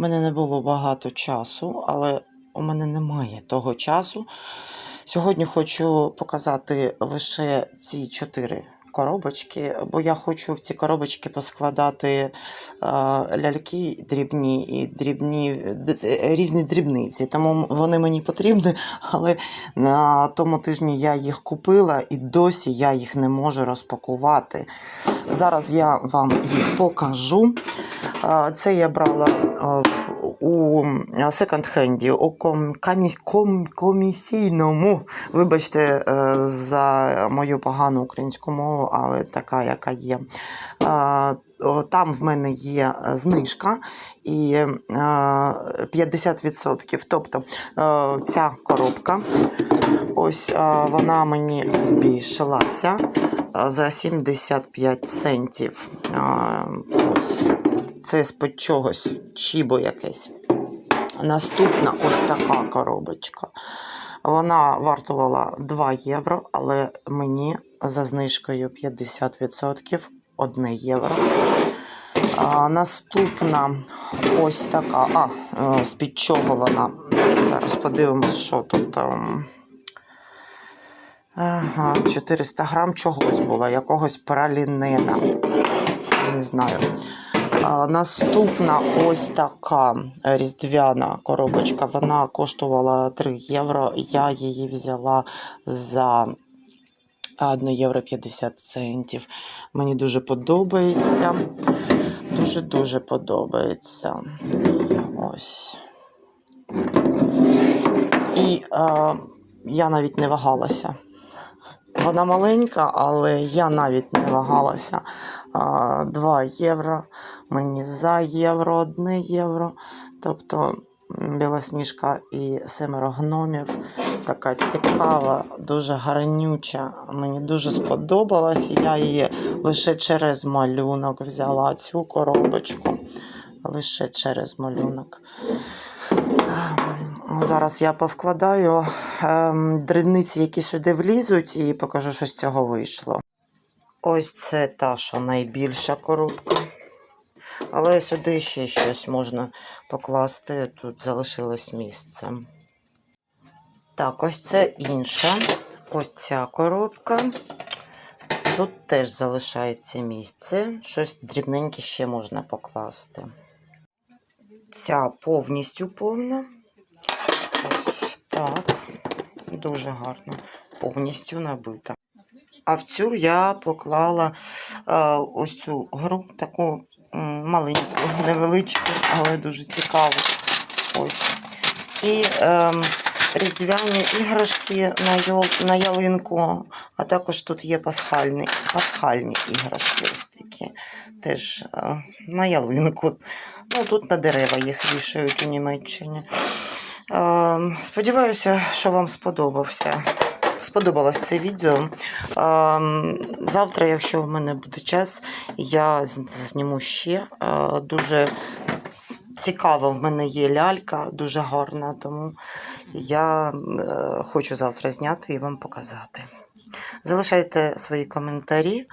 У мене не було багато часу, але у мене немає того часу. Сьогодні хочу показати лише ці чотири коробочки, бо я хочу в ці коробочки поскладати ляльки дрібні і дрібні, різні дрібниці. Тому вони мені потрібні, але на тому тижні я їх купила і досі я їх не можу розпакувати. Зараз я вам їх покажу. Це я брала у секонд-хенді, у ком, комі, ком, комісійному. Вибачте е, за мою погану українську мову, але така, яка є. Там в мене є знижка і е, 50%. Тобто е, ця коробка, ось вона мені обійшлася за 75 центів. Е, Ось це з-під чогось, чібо якесь. Наступна ось така коробочка. Вона вартувала 2 євро, але мені за знижкою 50% 1 євро. А, наступна ось така. А, е, з-під чого вона? Зараз подивимось, що тут. ем. Ага, 400 грам чогось було, якогось пралінина. Не знаю. А, Наступна ось така різдвяна коробочка. Вона коштувала 3 євро. Я її взяла за 1 євро 50 центів. Мені дуже подобається. Дуже-дуже подобається. Ось. І е, я навіть не вагалася. Вона маленька, але я навіть не вагалася. А, 2 євро. Мені за євро, 1 євро. Тобто білосніжка і семеро гномів. Така цікава, дуже гарнюча. Мені дуже сподобалась. Я її лише через малюнок взяла цю коробочку. Лише через малюнок. Ем, Зараз я повкладаю ем, дрібниці, які сюди влізуть, і покажу, що з цього вийшло. Ось це та, що найбільша коробка. Але сюди ще щось можна покласти, тут залишилось місце. Так, ось це інша. Ось ця коробка. Тут теж залишається місце. Щось дрібненьке ще можна покласти. Ця повністю повна. Ось так. Дуже гарно. Повністю набита. А в цю я поклала е, ось цю гру, таку маленьку, невеличку, але дуже цікаву. Ось. І е, різдвяні іграшки на, йол, на ялинку, а також тут є пасхальні, пасхальні іграшки. Ось такі. Теж е, на ялинку. Ну, тут на дерева їх вішають у Німеччині. Е, сподіваюся, що вам сподобався. Сподобалось це відео. Е, завтра, якщо в мене буде час, я зніму ще. Е, дуже цікаво, в мене є лялька, дуже гарна, тому я е, хочу завтра зняти і вам показати. Залишайте свої коментарі,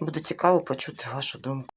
буде цікаво почути вашу думку.